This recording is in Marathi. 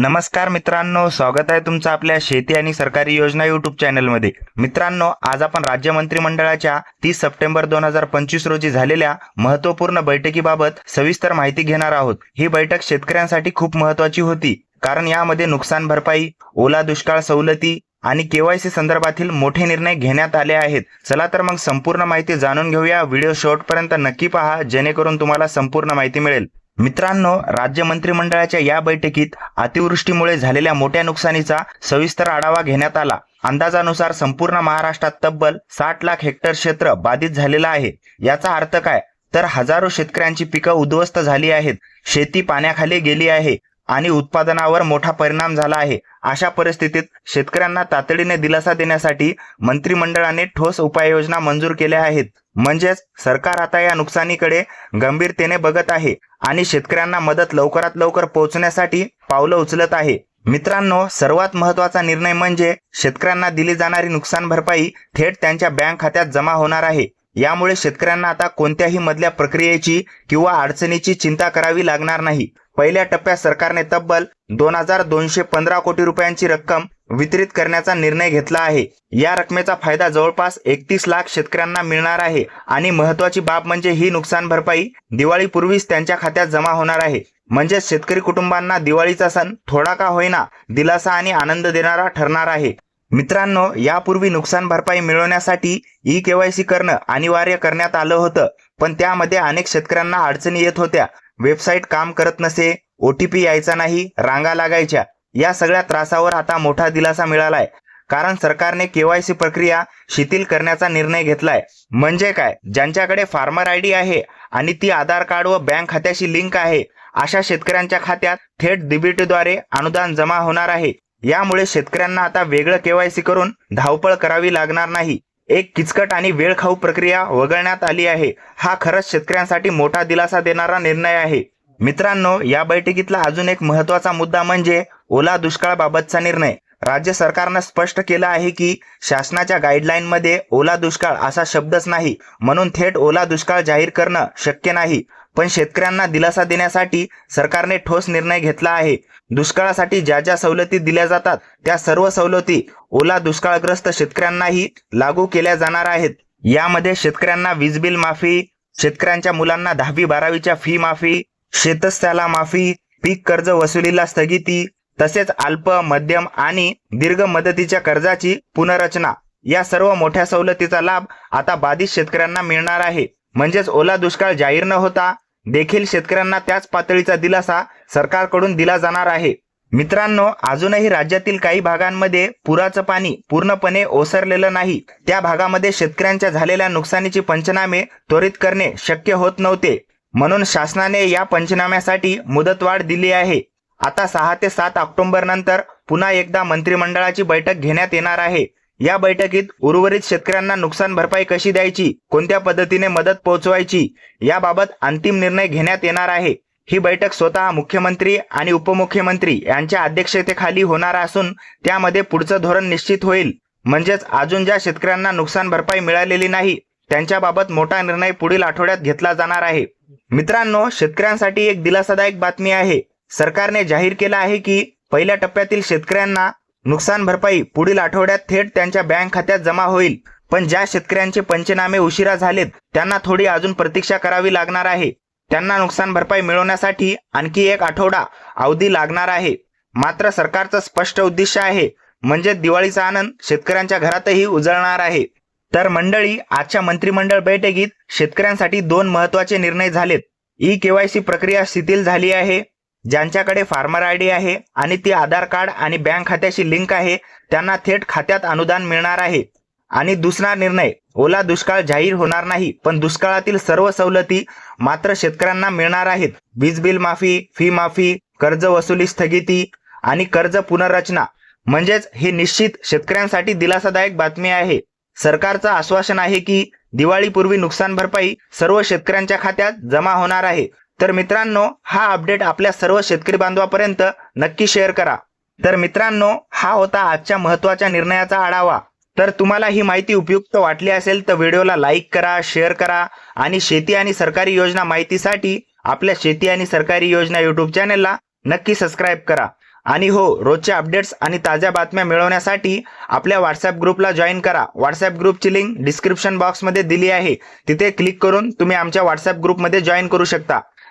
नमस्कार मित्रांनो स्वागत आहे तुमचं आपल्या शेती आणि सरकारी योजना युट्यूब चॅनलमध्ये. मित्रांनो आज आपण राज्य मंत्रिमंडळाच्या तीस सप्टेंबर दोन हजार पंचवीस रोजी झालेल्या महत्त्वपूर्ण बैठकीबाबत सविस्तर माहिती घेणार आहोत. ही बैठक शेतकऱ्यांसाठी खूप महत्वाची होती कारण यामध्ये नुकसान भरपाई ओला दुष्काळ सवलती आणि केवायसी संदर्भातील मोठे निर्णय घेण्यात आले आहेत. चला तर मग संपूर्ण माहिती जाणून घेऊया. व्हिडिओ शेवटपर्यंत नक्की पहा जेणेकरून तुम्हाला संपूर्ण माहिती मिळेल. मित्रांनो राज्य मंत्रिमंडळाच्या या बैठकीत अतिवृष्टीमुळे झालेल्या मोठ्या नुकसानीचा सविस्तर आढावा घेण्यात आला. अंदाजानुसार संपूर्ण महाराष्ट्रात तब्बल साठ लाख हेक्टर क्षेत्र बाधित झालेलं आहे. याचा अर्थ काय? तर हजारो शेतकऱ्यांची पिकं उद्ध्वस्त झाली आहेत. शेती पाण्याखाली गेली आहे. आणि उत्पादनावर मोठा परिणाम झाला आहे. अशा परिस्थितीत शेतकऱ्यांना तातडीने दिलासा देण्यासाठी मंत्रिमंडळाने ठोस उपाययोजना मंजूर केल्या आहेत. म्हणजेच सरकार आता या नुकसानीकडे गंभीरतेने बघत आहे आणि शेतकऱ्यांना मदत लवकरात लवकर पोहोचण्यासाठी पावलं उचलत आहे. मित्रांनो सर्वात महत्त्वाचा निर्णय म्हणजे शेतकऱ्यांना दिली जाणारी नुकसान भरपाई थेट त्यांच्या बँक खात्यात जमा होणार आहे. यामुळे शेतकऱ्यांना आता कोणत्याही मधल्या प्रक्रियेची किंवा अडचणीची चिंता करावी लागणार नाही. पहिल्या टप्प्यात सरकारने तब्बल दोन हजार दोनशे पंधरा कोटी रुपयांची रक्कम वितरित करण्याचा निर्णय घेतला आहे. या रकमेचा फायदा जवळपास एकतीस लाख शेतकऱ्यांना मिळणार आहे आणि महत्वाची बाब म्हणजे ही नुकसान भरपाई दिवाळीपूर्वीच त्यांच्या खात्यात जमा होणार आहे. म्हणजे शेतकरी कुटुंबांना दिवाळीचा सण थोडा का होईना दिलासा आणि आनंद देणारा ठरणार आहे. मित्रांनो यापूर्वी नुकसान भरपाई मिळवण्यासाठी ई केवायसी करणं अनिवार्य करण्यात आलं होतं पण त्यामध्ये अनेक शेतकऱ्यांना अडचणी येत होत्या. वेबसाईट काम करत नसे ओटीपी यायचा नाही रांगा लागायच्या. या सगळ्या त्रासावर आता मोठा दिलासा मिळालाय. कारण सरकारने केवायसी प्रक्रिया शिथिल करण्याचा निर्णय घेतलाय. म्हणजे काय? ज्यांच्याकडे फार्मर आय डी आहे आणि ती आधार कार्ड व बँक खात्याशी लिंक आहे अशा शेतकऱ्यांच्या खात्यात थेट डीबीटीद्वारे अनुदान जमा होणार आहे. यामुळे शेतकऱ्यांना आता वेगळं केवायसी करून धावपळ करावी लागणार नाही. एक किचकट आणि वेळखाऊ प्रक्रिया वगळण्यात आली आहे. हा खरंच शेतकऱ्यांसाठी मोठा दिलासा देणारा निर्णय आहे. मित्रांनो या बैठकीतला अजून एक महत्त्वाचा मुद्दा म्हणजे ओला दुष्काळाबाबतचा निर्णय. राज्य सरकारनं स्पष्ट केलं आहे की शासनाच्या गाईडलाईनमध्ये ओला दुष्काळ असा शब्दच नाही म्हणून थेट ओला दुष्काळ जाहीर करणं शक्य नाही. पण शेतकऱ्यांना दिलासा देण्यासाठी सरकारने ठोस निर्णय घेतला आहे. दुष्काळासाठी ज्या ज्या सवलती दिल्या जातात त्या सर्व सवलती ओला दुष्काळग्रस्त शेतकऱ्यांनाही लागू केल्या जाणार आहेत. यामध्ये शेतकऱ्यांना वीज बिल माफी शेतकऱ्यांच्या मुलांना दहावी बारावीच्या फी माफी शेतस्थ्याला माफी पीक कर्ज वसुलीला स्थगिती तसेच अल्प मध्यम आणि दीर्घ मुदतीच्या कर्जाची पुनर्रचना. या सर्व मोठ्या सवलतीचा लाभ आता बाधित शेतकऱ्यांना मिळणार आहे. म्हणजेच ओला दुष्काळ जाहीर न होता देखील शेतकऱ्यांना त्याच पातळीचा दिलासा सरकारकडून दिला जाणार आहे. मित्रांनो अजूनही राज्यातील काही भागांमध्ये पुराचं पाणी पूर्णपणे ओसरलेलं नाही. त्या भागामध्ये शेतकऱ्यांच्या झालेल्या नुकसानीचे पंचनामे त्वरित करणे शक्य होत नव्हते. म्हणून शासनाने या पंचनाम्यासाठी मुदतवाढ दिली आहे. आता सहा ते सात ऑक्टोबर नंतर पुन्हा एकदा मंत्रिमंडळाची बैठक घेण्यात येणार आहे. या बैठकीत उर्वरित शेतकऱ्यांना नुकसान भरपाई कशी द्यायची कोणत्या पद्धतीने मदत पोहोचवायची याबाबत अंतिम निर्णय घेण्यात येणार आहे. ही बैठक स्वतः मुख्यमंत्री आणि उपमुख्यमंत्री यांच्या अध्यक्षतेखाली होणार असून त्यामध्ये पुढचं धोरण निश्चित होईल. म्हणजेच अजून ज्या शेतकऱ्यांना नुकसान भरपाई मिळालेली नाही त्यांच्याबाबत मोठा निर्णय पुढील आठवड्यात घेतला जाणार आहे. मित्रांनो शेतकऱ्यांसाठी एक दिलासादायक बातमी आहे. सरकारने जाहीर केलं आहे की पहिल्या टप्प्यातील शेतकऱ्यांना नुकसान भरपाई पुढील आठवड्यात थेट त्यांच्या बँक खात्यात जमा होईल. पण ज्या शेतकऱ्यांचे पंचनामे उशिरा झालेत त्यांना थोडी अजून प्रतीक्षा करावी लागणार आहे. त्यांना नुकसान भरपाई मिळवण्यासाठी आणखी एक आठवडा अवधी लागणार आहे. मात्र सरकारचं स्पष्ट उद्दिष्ट आहे म्हणजे दिवाळीचा आनंद शेतकऱ्यांच्या घरातही उजळणार आहे. तर मंडळी आजच्या मंत्रिमंडळ बैठकीत शेतकऱ्यांसाठी दोन महत्त्वाचे निर्णय झालेत. ई केवायसी प्रक्रिया शिथिल झाली आहे. ज्यांच्याकडे फार्मर आय डी आहे आणि ती आधार कार्ड आणि बँक खात्याशी लिंक आहे त्यांना थेट खात्यात अनुदान मिळणार आहे. आणि दुसरा निर्णय ओला दुष्काळ जाहीर होणार नाही पण दुष्काळातील सर्व सवलती मात्र शेतकऱ्यांना मिळणार आहेत. वीज बिल माफी फी माफी कर्ज वसुली स्थगिती आणि कर्ज पुनर्रचना. म्हणजेच हे निश्चित शेतकऱ्यांसाठी दिलासादायक बातमी आहे. सरकारचं आश्वासन आहे की दिवाळीपूर्वी नुकसान भरपाई सर्व शेतकऱ्यांच्या खात्यात जमा होणार आहे. तर मित्रांनो हा अपडेट आपल्या सर्व शेतकरी बांधवापर्यंत नक्की शेअर करा. तर मित्रांनो हा होता आजच्या महत्त्वाच्या निर्णयाचा आढावा. तर तुम्हाला ही माहिती उपयुक्त वाटली असेल तर व्हिडिओला लाईक करा शेअर करा आणि शेती आणि सरकारी योजना माहितीसाठी आपल्या शेती आणि सरकारी योजना यूट्यूब चॅनलला नक्की सबस्क्राईब करा. आणि हो रोजच्या अपडेट्स आणि ताज्या बातम्या मिळवण्यासाठी आपल्या व्हॉट्सअप ग्रुपला जॉईन करा. व्हॉट्सअप ग्रुपची लिंक डिस्क्रिप्शन बॉक्समध्ये दिली आहे. तिथे क्लिक करून तुम्ही आमच्या व्हॉट्सअप ग्रुपमध्ये जॉईन करू शकता.